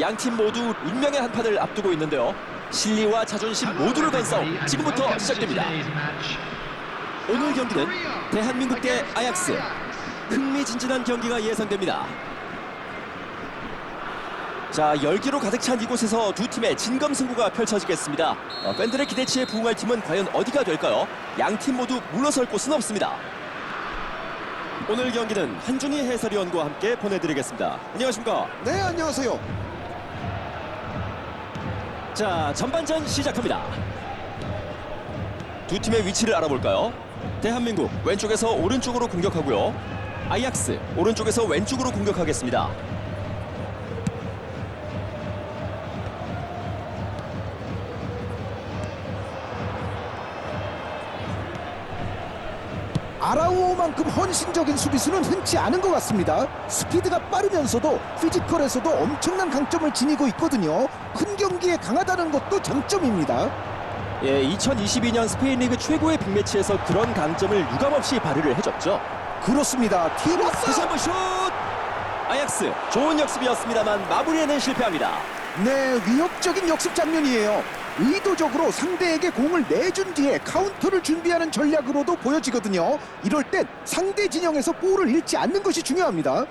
양 팀 모두 운명의 한판을 앞두고 있는데요. 실리와 자존심 모두를 건 싸움 지금부터 시작됩니다. 오늘 경기는 대한민국 대 아약스 흥미진진한 경기가 예상됩니다. 자 열기로 가득 찬 이곳에서 두 팀의 진검 승부가 펼쳐지겠습니다. 어, 팬들의 기대치에 부응할 팀은 과연 어디가 될까요? 양 팀 모두 물러설 곳은 없습니다. 오늘 경기는 한준희 해설위원과 함께 보내드리겠습니다. 안녕하십니까? 네 안녕하세요 자 전반전 시작합니다. 두 팀의 위치를 알아볼까요? 대한민국 왼쪽에서 오른쪽으로 공격하고요. 아이약스 오른쪽에서 왼쪽으로 공격하겠습니다. 아라우오만큼 헌신적인 수비수는 흔치 않은 것 같습니다 스피드가 빠르면서도 피지컬에서도 엄청난 강점을 지니고 있거든요 큰 경기에 강하다는 것도 장점입니다 예, 2022년 스페인 리그 최고의 빅매치에서 그런 강점을 유감없이 발휘를 해줬죠. 그렇습니다 다시 티버스 한번 슛! 아약스 좋은 역습이었습니다만 마무리에는 실패합니다. 네 위협적인 역습 장면이에요 의도적으로 상대에게 공을 내준 뒤에 카운터를 준비하는 전략으로도 보여지거든요. 이럴 땐 상대 진영에서 볼을 잃지 않는 것이 중요합니다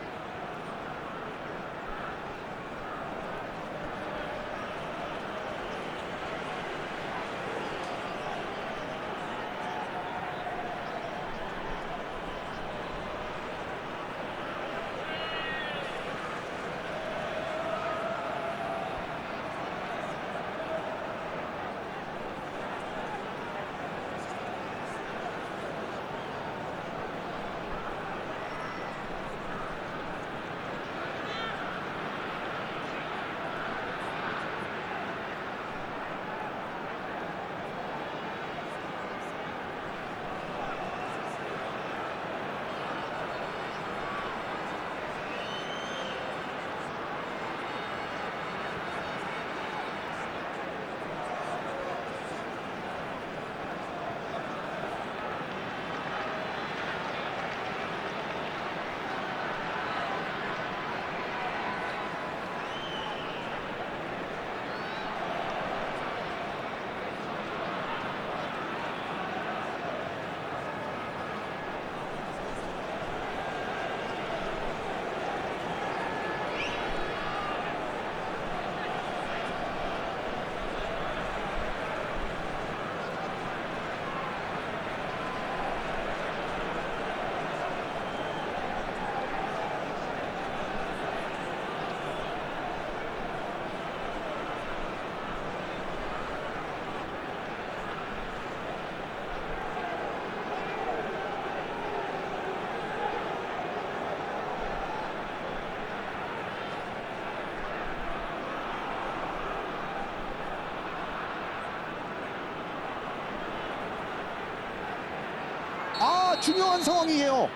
아 중요한 상황이에요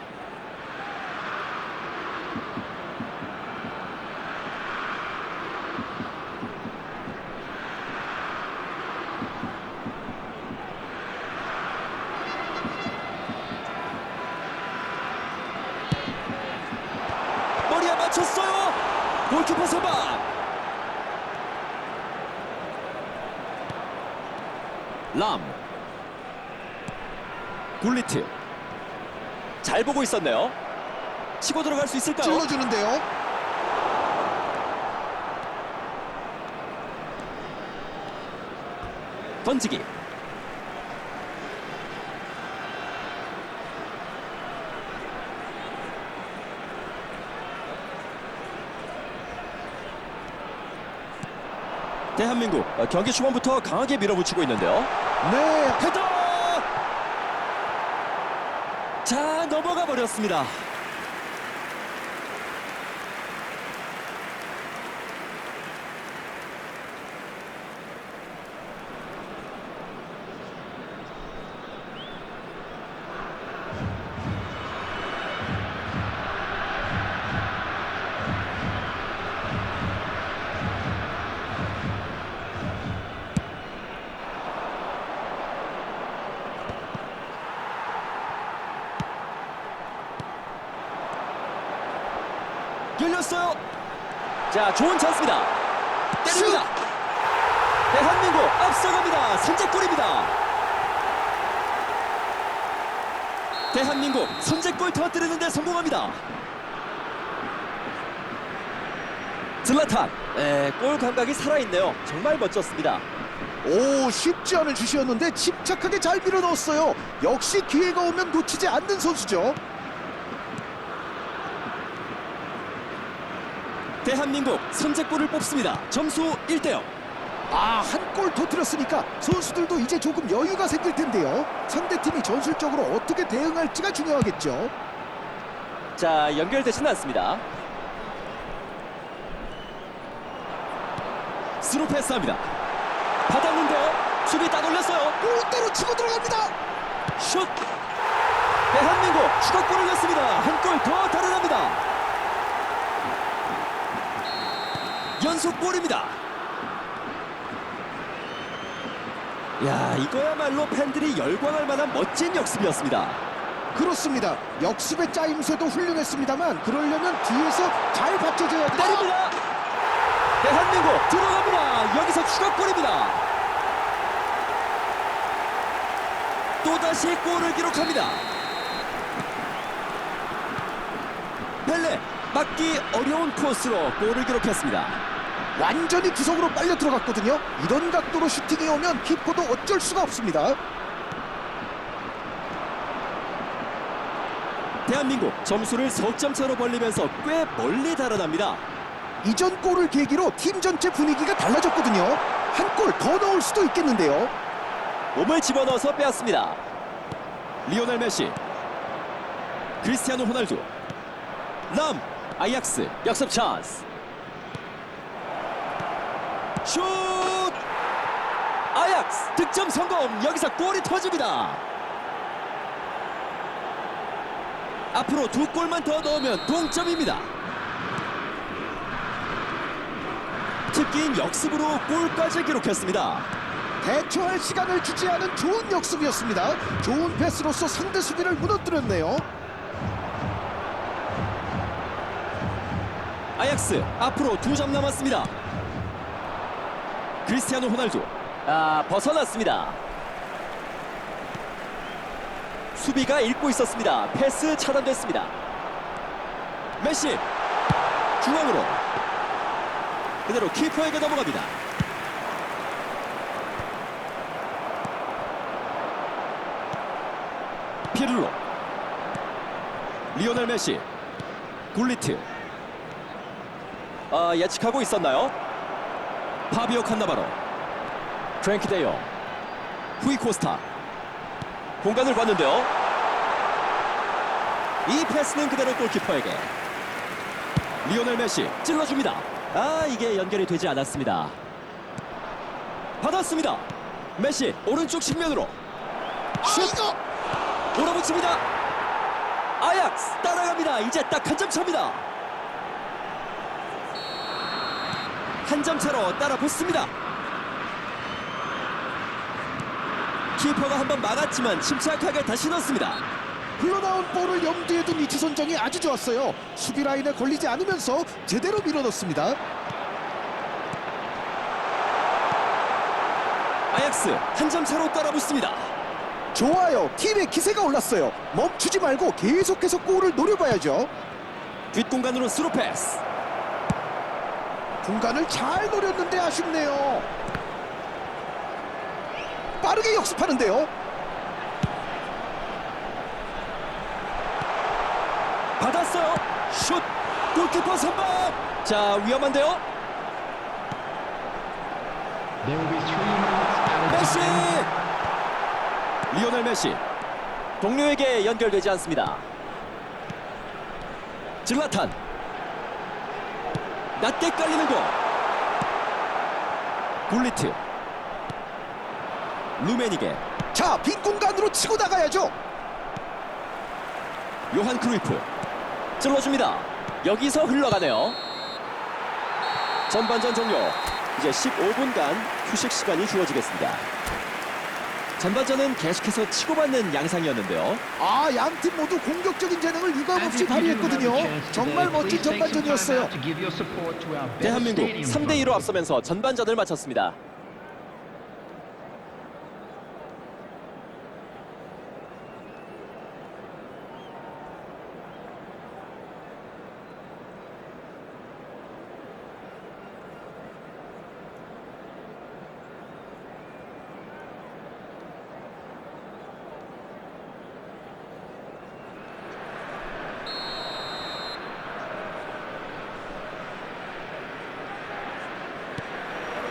머리에 맞췄어요. 골키퍼 선방. 람. 굴리트. 잘 보고 있었네요. 치고 들어갈 수 있을까요? 찔러주는데요 던지기. 대한민국 어, 경기 초반부터 강하게 밀어붙이고 있는데요. 네 헤더! 자 넘어가 버렸습니다. 열렸어요. 자, 좋은 찬스입니다. 때립니다. 대한민국 앞서갑니다. 선제골입니다. 대한민국 선제골 터뜨리는데 성공합니다. 질라탄, 네, 골 감각이 살아있네요. 정말 멋졌습니다. 오 쉽지 않은 슛이었는데 침착하게 잘 밀어 넣었어요. 역시 기회가 오면 놓치지 않는 선수죠. 대한민국 선제골을 뽑습니다. 점수 1대0. 아 한 골 터뜨렸으니까 선수들도 이제 조금 여유가 생길 텐데요. 상대팀이 전술적으로 어떻게 대응할지가 중요하겠죠. 자, 연결되지는 않습니다. 스루 패스합니다. 받았는데요. 수비 따돌렸어요. 골대로 치고 들어갑니다. 슛! 대한민국 추가골을 넣습니다. 한 골 더 달아납니다. 연속골입니다. 야, 이거야말로 팬들이 열광할 만한 멋진 역습이었습니다. 그렇습니다. 역습의 짜임새도 훌륭했습니다만 그러려면 뒤에서 잘 받쳐줘야 돼. 때립니다. 대한민국 들어갑니다. 여기서 추가골입니다. 또다시 골을 기록합니다. 펠레 막기 어려운 코스로 골을 기록했습니다. 완전히 구석으로 빨려 들어갔거든요. 이런 각도로 슈팅이 오면 키퍼도 어쩔 수가 없습니다. 대한민국 점수를 석점 차로 벌리면서 꽤 멀리 달아납니다. 이전 골을 계기로 팀 전체 분위기가 달라졌거든요. 한 골 더 넣을 수도 있겠는데요. 몸을 집어넣어서 빼앗습니다. 리오넬 메시, 크리스티아노 호날두, 람, 아이약스 역습 찬스. 슛! 아약스 득점 성공. 여기서 골이 터집니다. 앞으로 두 골만 더 넣으면 동점입니다. 특기인 역습으로 골까지 기록했습니다. 대처할 시간을 주지 않은 좋은 역습이었습니다. 좋은 패스로서 상대 수비를 무너뜨렸네요. 아약스 앞으로 두 점 남았습니다. 크리스티아노 호날두 아 벗어났습니다. 수비가 읽고 있었습니다. 패스 차단됐습니다. 메시 중앙으로 그대로 키퍼에게 넘어갑니다. 피를로 리오넬 메시 굴리트 아, 예측하고 있었나요? 파비오 칸나바로. 프랭키 데요 후이 코스타. 공간을 봤는데요. 이 패스는 그대로 골키퍼에게. 리오넬 메시 찔러줍니다. 아 이게 연결이 되지 않았습니다. 받았습니다. 메시 오른쪽 측면으로. 슛! 몰아붙입니다. 아약스 따라갑니다. 이제 딱 한 점 차입니다 한 점 차로 따라 붙습니다. 키퍼가 한번 막았지만 침착하게 다시 넣습니다. 흘러나온 볼을 염두에 둔 위치 선정이 아주 좋았어요. 수비 라인에 걸리지 않으면서 제대로 밀어넣습니다. 아약스 한 점 차로 따라 붙습니다. 좋아요. 팀의 기세가 올랐어요. 멈추지 말고 계속해서 골을 노려봐야죠. 뒷공간으로 스루 패스. 공간을 잘 노렸는데 아쉽네요. 빠르게 역습하는데요. 받았어요. 슛. 골키퍼 선방. 자 위험한데요. 메시. 리오넬 메시. 동료에게 연결되지 않습니다. 질라탄. 낮게 깔리는 공. 굴리트. 루메니게. 자, 빈 공간으로 치고 나가야죠. 요한 크루이프. 찔러줍니다. 여기서 흘러가네요. 전반전 종료. 이제 15분간 휴식 시간이 주어지겠습니다. 전반전은 계속해서 치고받는 양상이었는데요. 아, 양 팀 모두 공격적인 재능을 유감없이 발휘했거든요. 정말 멋진 전반전이었어요. 대한민국 3대 2로 앞서면서 전반전을 마쳤습니다.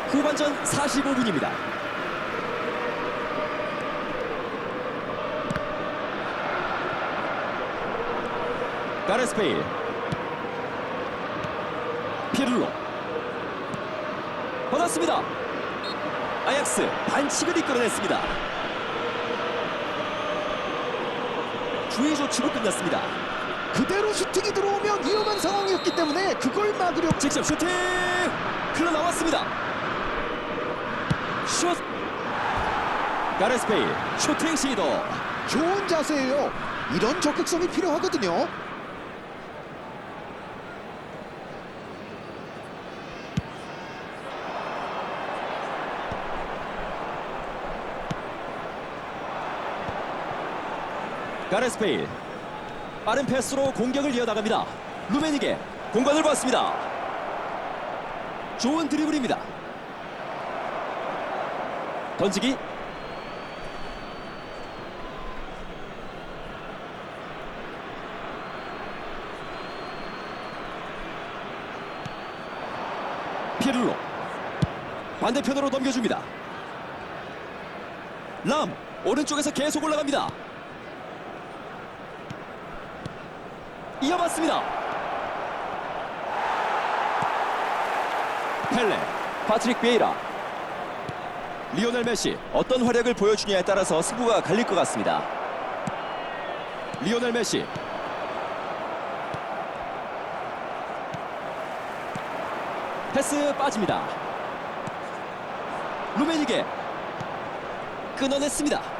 후반전 45분입니다. 가레스페일 피를로 받았습니다. 아약스 반칙을 이끌어냈습니다. 주의 조치로 끝났습니다. 그대로 슈팅이 들어오면 위험한 상황이었기 때문에 그걸 막으려 직접 슈팅 흘러나왔습니다. 슛 가레스페일 슈팅 시도 좋은 자세예요. 이런 적극성이 필요하거든요. 가레스페일 빠른 패스로 공격을 이어나갑니다. 루메닉의 공간을 봤습니다. 좋은 드리블입니다. 던지기 피를로 반대편으로 넘겨줍니다. 람 오른쪽에서 계속 올라갑니다. 이어봤습니다. 펠레, 파트릭 베이라, 리오넬 메시 어떤 활약을 보여주냐에 따라서 승부가 갈릴 것 같습니다. 리오넬 메시 패스 빠집니다. 루메니게 끊어냈습니다.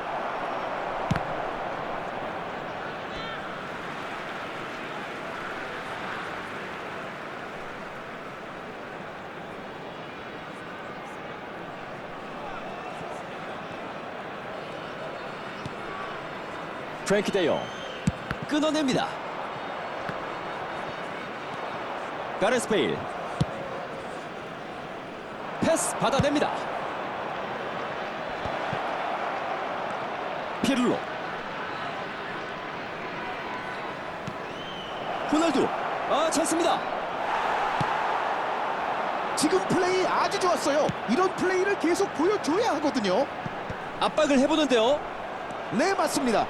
프랭키 데용 끊어냅니다. 가레스페일 패스 받아냅니다. 피를로 호날두 아 찬스입니다. 지금 플레이 아주 좋았어요. 이런 플레이를 계속 보여줘야 하거든요. 압박을 해보는데요. 네, 맞습니다.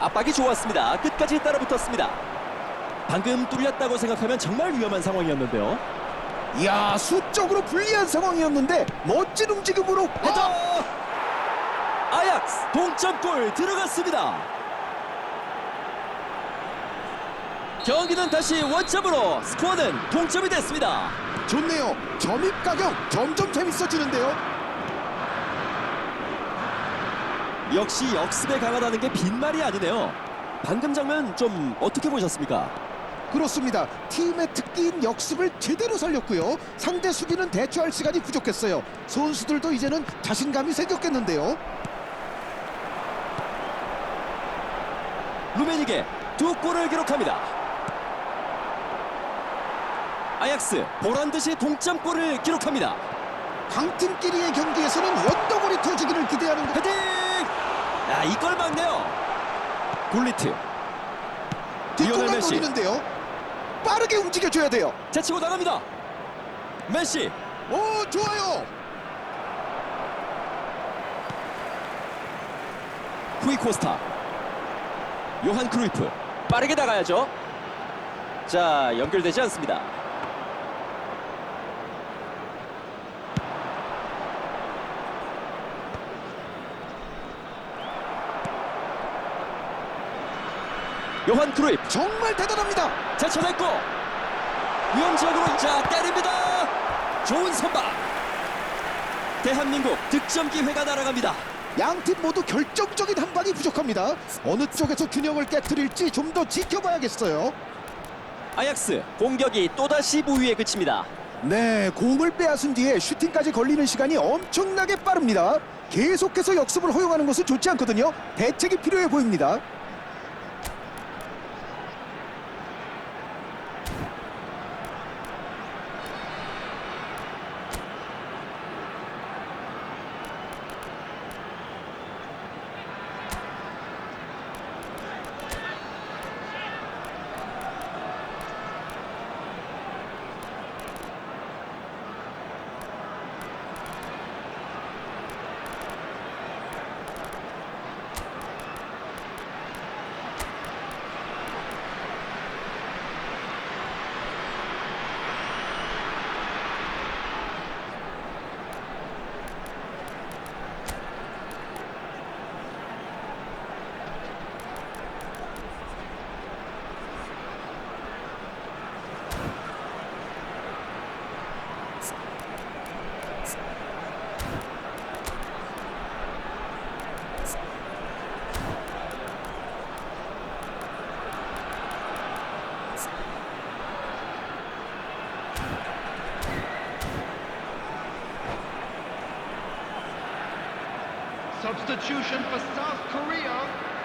압박이 좋았습니다. 끝까지 따라붙었습니다. 방금 뚫렸다고 생각하면 정말 위험한 상황이었는데요. 이야, 수적으로 불리한 상황이었는데 멋진 움직임으로 헤더! 아약스 동점골 들어갔습니다. 경기는 다시 원점으로 스코어는 동점이 됐습니다. 좋네요. 점입 가격 점점 재밌어지는데요. 역시 역습에 강하다는 게 빈말이 아니네요. 방금 장면 좀 어떻게 보셨습니까? 그렇습니다. 팀의 특기인 역습을 제대로 살렸고요. 상대 수비는 대처할 시간이 부족했어요. 선수들도 이제는 자신감이 생겼겠는데요. 루메닉에 두 골을 기록합니다. 아약스 보란듯이 동점골을 기록합니다. 강팀끼리의 경기에서는 원더골이 터지기를 기대하는 것. 헤딩! 야, 이걸 막네요. 굴리트 뒷공간. 노리는데요. 빠르게 움직여줘야 돼요. 제치고 나갑니다. 메시 오, 좋아요. 후이 코스타 요한 크루이프 빠르게 나가야죠. 자 연결되지 않습니다. 요한 크루이프 정말 대단합니다. 제쳐냈고 위험 지역으로 자 때립니다. 좋은 선방. 대한민국 득점 기회가 날아갑니다. 양 팀 모두 결정적인 한 방이 부족합니다. 어느 쪽에서 균형을 깨뜨릴지 좀 더 지켜봐야겠어요. 아약스 공격이 또다시 무위에 그칩니다. 네, 공을 빼앗은 뒤에 슈팅까지 걸리는 시간이 엄청나게 빠릅니다. 계속해서 역습을 허용하는 것은 좋지 않거든요. 대책이 필요해 보입니다.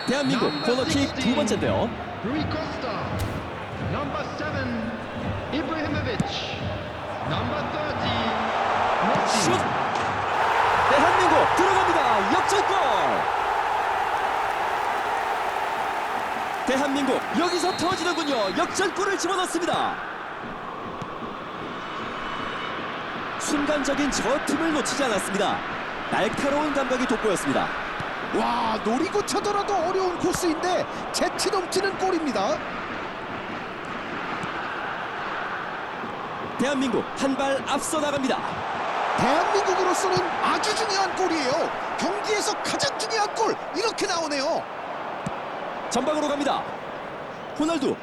대한민국 코너킥 16. 두 번째인데요. Rui Costa. Number 7. Ibrahimovic. Number 30. Messi. 슛! 대한민국 들어갑니다. 역전골! 대한민국 여기서 터지는군요. 역전골을 집어넣습니다. 순간적인 저 틈을 놓치지 않았습니다. 날카로운 감각이 돋보였습니다. 와, 노리고 쳐더라도 어려운 코스인데 재치 넘치는 골입니다. 대한민국 한 발 앞서 나갑니다. 대한민국으로서는 아주 중요한 골이에요. 경기에서 가장 중요한 골 이렇게 나오네요. 전방으로 갑니다. 호날두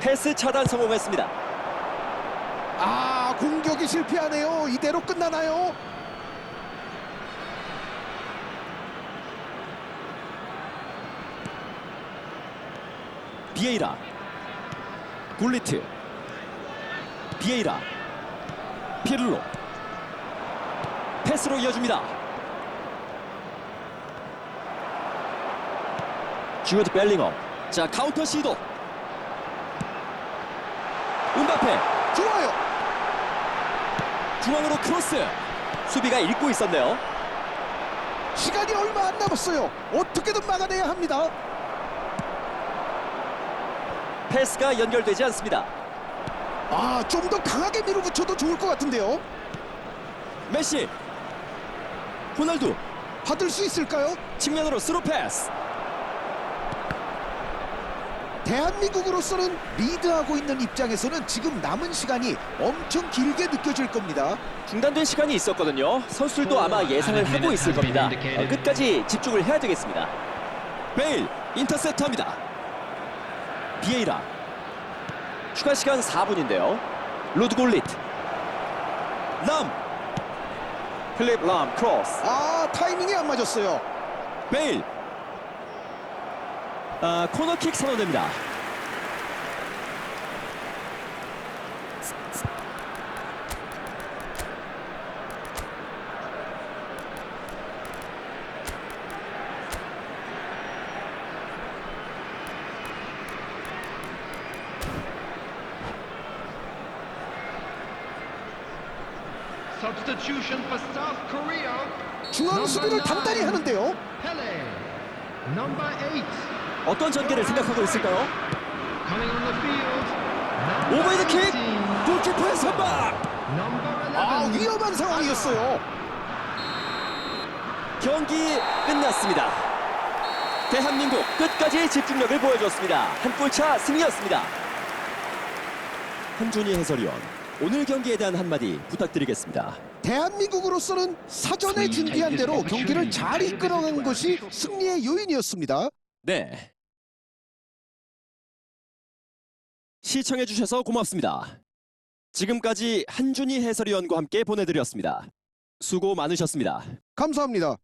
패스 차단 성공했습니다. 아, 공격이 실패하네요. 이대로 끝나나요? 비에이라. 굴리트. 비에이라. 피르로. 패스로 이어줍니다. 주어드 벨링엄. 자 카운터 시도. 음바페. 좋아요. 중앙으로 크로스 수비가 읽고 있었네요 시간이 얼마 안 남았어요. 어떻게든 막아내야 합니다. 패스가 연결되지 않습니다 아, 좀 더 강하게 밀어붙여도 좋을 것 같은데요. 메시 호날두 받을 수 있을까요? 측면으로 스루 패스 대한민국으로서는 리드하고 있는 입장에서는 지금 남은 시간이 엄청 길게 느껴질 겁니다. 중단된 시간이 있었거든요. 선수들도 아마 예상을 하고 있을 겁니다. 어, 끝까지 집중을 해야 되겠습니다. 베일 인터셉터입니다. 비에이라 추가 시간 4분인데요. 루드골리트 람 필립 람 크로스 아, 타이밍이 안 맞았어요. 베일 아, 코너킥 선언됩니다. Substitution for South Korea. 중앙 수비를 단단히 하는데요. Pele. Number 8. 어떤 전개를 생각하고 있을까요? Coming on the field. Number 오버헤드 킥 18. 골키퍼의 Number 11. 아, 위험한 상황이었어요. 경기 끝났습니다. 대한민국 끝까지 집중력을 보여줬습니다. 한 골차 승리였습니다. 한준희 해설위원, 오늘 경기에 대한 한마디 부탁드리겠습니다. 대한민국으로서는 사전에 준비한 대로 경기를 잘 이끌어간 것이 승리의 요인이었습니다. 네. 시청해주셔서 고맙습니다. 지금까지 한준희 해설위원과 함께 보내드렸습니다. 수고 많으셨습니다. 감사합니다.